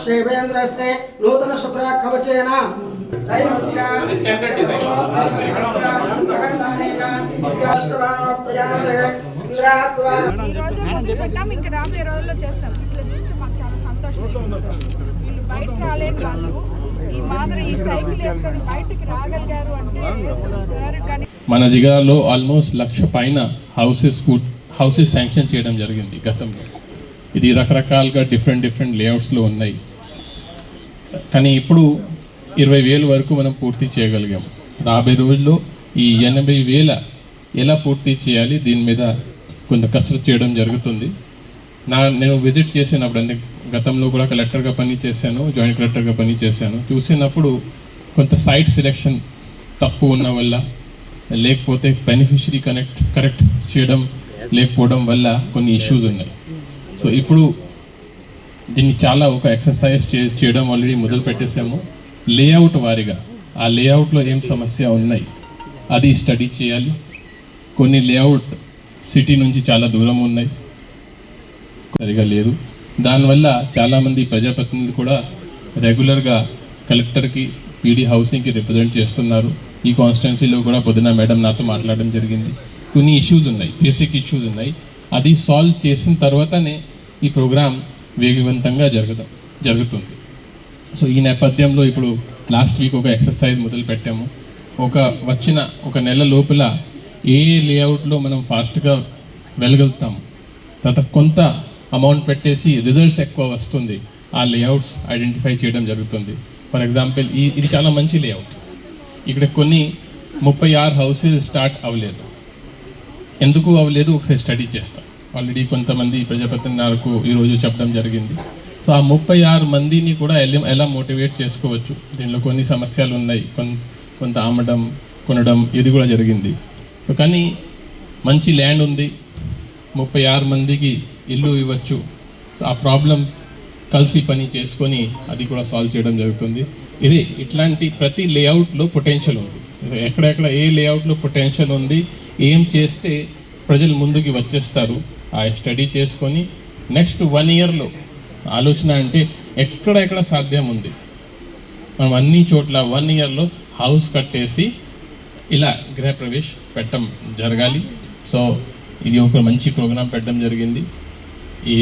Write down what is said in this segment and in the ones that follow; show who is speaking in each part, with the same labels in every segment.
Speaker 1: శైవేంద్రస్తే నూతన శుభ్ర కవచేన.
Speaker 2: పెట్టాం ఇంకా రాబోయే రోజుల్లో చేస్తాం ఇట్లా చూస్తే మాకు చాలా సంతోషం వీళ్ళు బయట రాలేని వాళ్ళు ఈ మాదిరి ఈ సైకిల్ వేసుకొని బయటికి రాగలిగారు అంటే కానీ
Speaker 3: మన జిగాలో ఆల్మోస్ట్ లక్ష పైన హౌసెస్ హౌసెస్ శాంక్షన్ చేయడం జరిగింది గతంలో. ఇది రకరకాలుగా డిఫరెంట్ డిఫరెంట్ లేఅవుట్స్లో ఉన్నాయి. కానీ ఇప్పుడు ఇరవై వేల వరకు మనం పూర్తి చేయగలిగాం. రాబోయే రోజుల్లో ఈ ఎనభై వేల ఎలా పూర్తి చేయాలి? దీని మీద కొంత కసరత్తు చేయడం జరుగుతుంది. నా నేను విజిట్ చేసినప్పుడు అంటే గతంలో కూడా కలెక్టర్గా పని చేశాను జాయింట్ కలెక్టర్గా పని చేశాను. చూసినప్పుడు కొంత సైట్ సెలెక్షన్ తప్పు ఉన్న వల్ల లేకపోతే బెనిఫిషరీ కనెక్ట్ కరెక్ట్ చేయడం లేకపోవడం వల్ల కొన్ని ఇష్యూస్ ఉన్నాయి. సో ఇప్పుడు దీన్ని చాలా ఒక ఎక్సర్సైజ్ చే చేయడం ఆల్రెడీ మొదలు పెట్టేసాము లేఅవుట్ వారీగా ఆ లేఅవుట్లో ఏం సమస్య ఉన్నాయి అది స్టడీ చేయాలి. కొన్ని లేఅవుట్ సిటీ నుంచి చాలా దూరం ఉన్నాయి సరిగా లేదు. దానివల్ల చాలామంది ప్రజాప్రతినిధులు కూడా రెగ్యులర్గా కలెక్టర్కి పీడీ హౌసింగ్కి రిప్రజెంట్ చేస్తున్నారు. ఈ కాన్స్టిట్యున్సీలో కూడా పొద్దున మేడం నాతో మాట్లాడడం జరిగింది. కొన్ని ఇష్యూస్ ఉన్నాయి బేసిక్ ఇష్యూస్ ఉన్నాయి. అది సాల్వ్ చేసిన తర్వాతనే ఈ ప్రోగ్రాం వేగవంతంగా జరుగుతాం జరుగుతుంది. సో ఈ నేపథ్యంలో ఇప్పుడు లాస్ట్ వీక్ ఒక ఎక్సర్సైజ్ మొదలు పెట్టాము. ఒక వచ్చిన ఒక నెల లోపల ఏ ఏ లేఅవుట్లో మనం ఫాస్ట్గా వెళ్ళగలుగుతాము తర్వాత కొంత అమౌంట్ పెట్టేసి రిజల్ట్స్ ఎక్కువ వస్తుంది ఆ లేఅవుట్స్ ఐడెంటిఫై చేయడం జరుగుతుంది. ఫర్ ఎగ్జాంపుల్ ఈ ఇది చాలా మంచి లేఅవుట్ ఇక్కడ కొన్ని ముప్పై ఆరు హౌసెస్ స్టార్ట్ అవ్వలేదు. ఎందుకు అవ్వలేదు ఒకసారి స్టడీ చేస్తాం. ఆల్రెడీ కొంతమంది ప్రజాప్రతినిధులకు ఈరోజు చెప్పడం జరిగింది. సో ఆ ముప్పై ఆరు మందిని కూడా ఎలా ఎలా మోటివేట్ చేసుకోవచ్చు? దీనిలో కొన్ని సమస్యలు ఉన్నాయి. కొంత అమ్మడం కొనడం ఇది కూడా జరిగింది. సో కానీ మంచి ల్యాండ్ ఉంది. ముప్పై ఆరు మందికి ఇల్లు ఇవ్వచ్చు. సో ఆ ప్రాబ్లమ్స్ కలిసి పని చేసుకొని అది కూడా సాల్వ్ చేయడం జరుగుతుంది. ఇది ఇట్లాంటి ప్రతి లేఅవుట్లో పొటెన్షియల్ ఉంది. ఎక్కడెక్కడ ఏ లేఅవుట్లో పొటెన్షియల్ ఉంది ఏం చేస్తే ప్రజలు ముందుకు వచ్చేస్తారు. ఆ స్టడీ చేసుకొని నెక్స్ట్ వన్ ఇయర్లో ఆలోచన అంటే ఎక్కడ ఎక్కడ సాధ్యం ఉంది. మనం అన్ని చోట్ల వన్ ఇయర్లో హౌస్ కట్టేసి ఇలా గృహప్రవేశ్ పెట్టడం జరగాలి. సో ఇది ఒక మంచి ప్రోగ్రాం పెట్టడం జరిగింది. ఈ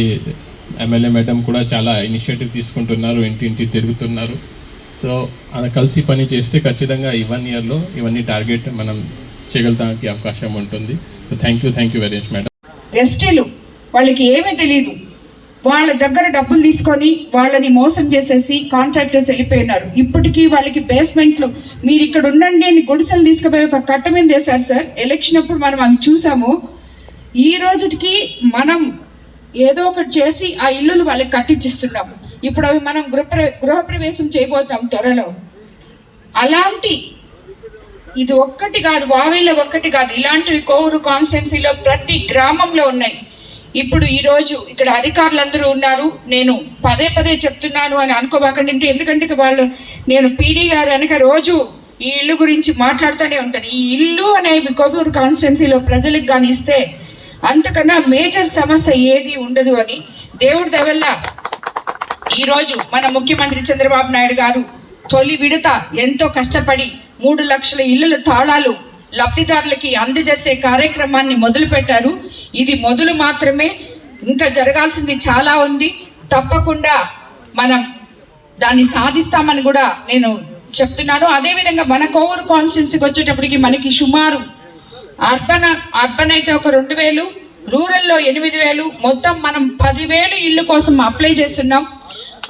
Speaker 3: ఎమ్మెల్యే మేడం కూడా చాలా ఇనిషియేటివ్ తీసుకుంటున్నారు ఇంటింటి తిరుగుతున్నారు. సో అలా కలిసి పని చేస్తే ఖచ్చితంగా ఈ వన్ ఇయర్లో ఇవన్నీ టార్గెట్ మనం చేయగలటానికి అవకాశం ఉంటుంది. Thank you thank you very much madam
Speaker 4: ఎస్టీలు వాళ్ళకి ఏమీ తెలియదు వాళ్ళ దగ్గర డబ్బులు తీసుకొని వాళ్ళని మోసం చేసేసి కాంట్రాక్టర్స్ వెళ్ళిపోయినారు. ఇప్పటికీ వాళ్ళకి బేస్మెంట్లు మీరు ఇక్కడ ఉండండి అని గుడిసెలు తీసుకుపోయి ఒక కట్ట మీద వేశారు సార్. ఎలక్షన్ అప్పుడు మనం అవి చూసాము. ఈ రోజుకి మనం ఏదో ఒకటి చేసి ఆ ఇల్లులు వాళ్ళకి కట్టించిస్తున్నాము. ఇప్పుడు అవి మనం గృహ గృహప్రవేశం చేయబోతాం త్వరలో. అలాంటి ఇది ఒక్కటి కాదు వావేలో ఒక్కటి కాదు. ఇలాంటివి కోవూరు కాన్స్టిట్యున్సీలో ప్రతి గ్రామంలో ఉన్నాయి. ఇప్పుడు ఈ రోజు ఇక్కడ అధికారులందరూ ఉన్నారు. నేను పదే పదే చెప్తున్నాను అని అనుకోబాకండి. ఎందుకంటే వాళ్ళు నేను పీడీ గారు వెనక రోజు ఈ ఇల్లు గురించి మాట్లాడుతూనే ఉంటాను. ఈ ఇల్లు అనేవి కోవూరు కాన్స్టిట్యున్సీలో ప్రజలకు కానీ ఇస్తే అంతకన్నా మేజర్ సమస్య ఏది ఉండదు అని దేవుడి దవల్ల ఈరోజు మన ముఖ్యమంత్రి చంద్రబాబు నాయుడు గారు తొలి విడత ఎంతో కష్టపడి మూడు లక్షల ఇళ్ళల తాళాలు లబ్ధిదారులకి అందజేసే కార్యక్రమాన్ని మొదలుపెట్టారు. ఇది మొదలు మాత్రమే ఇంకా జరగాల్సింది చాలా ఉంది. తప్పకుండా మనం దాన్ని సాధిస్తామని కూడా నేను చెప్తున్నాను. అదేవిధంగా మన కోవూరు కాన్స్టిట్యున్సీకి వచ్చేటప్పటికి మనకి సుమారు అర్బన్ అర్బన్ అయితే ఒక రెండు వేలు రూరల్లో ఎనిమిది వేలు మొత్తం మనం పదివేలు ఇల్లు కోసం అప్లై చేస్తున్నాం.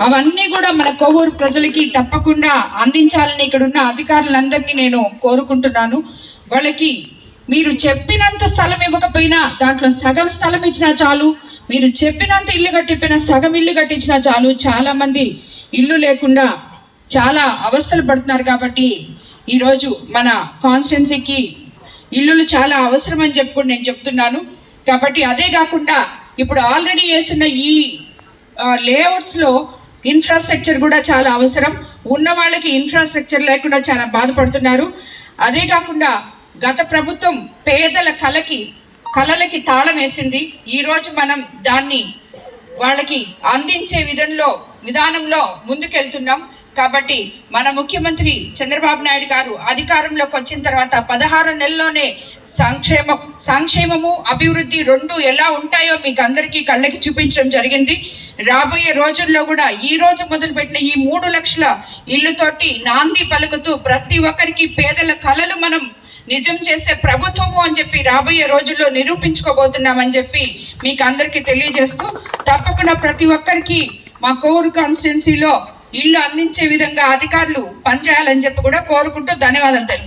Speaker 4: అవన్నీ కూడా మన కొవ్వూరు ప్రజలకి తప్పకుండా అందించాలని ఇక్కడ ఉన్న అధికారులందరినీ నేను కోరుకుంటున్నాను. వాళ్ళకి మీరు చెప్పినంత స్థలం ఇవ్వకపోయినా దాంట్లో సగం స్థలం ఇచ్చినా చాలు మీరు చెప్పినంత ఇల్లు కట్టిపోయిన సగం ఇల్లు కట్టించినా చాలు. చాలా మంది ఇల్లు లేకుండా చాలా అవస్థలు పడుతున్నారు కాబట్టి ఈరోజు మన కాన్స్టిట్యున్సీకి ఇల్లులు చాలా అవసరం అని చెప్పుకుని నేను చెప్తున్నాను. కాబట్టి అదే కాకుండా ఇప్పుడు ఆల్రెడీ వేసిన ఈ లేఅవుట్స్లో ఇన్ఫ్రాస్ట్రక్చర్ కూడా చాలా అవసరం. ఉన్న వాళ్ళకి ఇన్ఫ్రాస్ట్రక్చర్ లేకుండా చాలా బాధపడుతున్నారు. అదే కాకుండా గత ప్రభుత్వం పేదల కలకి కళలకి తాళం వేసింది. ఈరోజు మనం దాన్ని వాళ్ళకి అందించే విధంలో విధానంలో ముందుకెళ్తున్నాం. కాబట్టి మన ముఖ్యమంత్రి చంద్రబాబు నాయుడు గారు అధికారంలోకి వచ్చిన తర్వాత పదహారు నెలల్లోనే సంక్షేమం సంక్షేమము అభివృద్ధి రెండు ఎలా ఉంటాయో మీకు అందరికీ కళ్ళకి చూపించడం జరిగింది. రాబోయే రోజుల్లో కూడా ఈ రోజు మొదలుపెట్టిన ఈ మూడు లక్షల ఇల్లుతోటి నాంది పలుకుతూ ప్రతి ఒక్కరికి పేదల కళలు మనం నిజం చేసే ప్రభుత్వము అని చెప్పి రాబోయే రోజుల్లో నిరూపించుకోబోతున్నామని చెప్పి మీకు అందరికీ తెలియజేస్తూ తప్పకుండా ప్రతి ఒక్కరికి మా కోరు కాన్స్టిట్యున్సీలో ఇల్లు అందించే విధంగా అధికారులు పనిచేయాలని చెప్పి కూడా కోరుకుంటూ ధన్యవాదాలు తెలుపు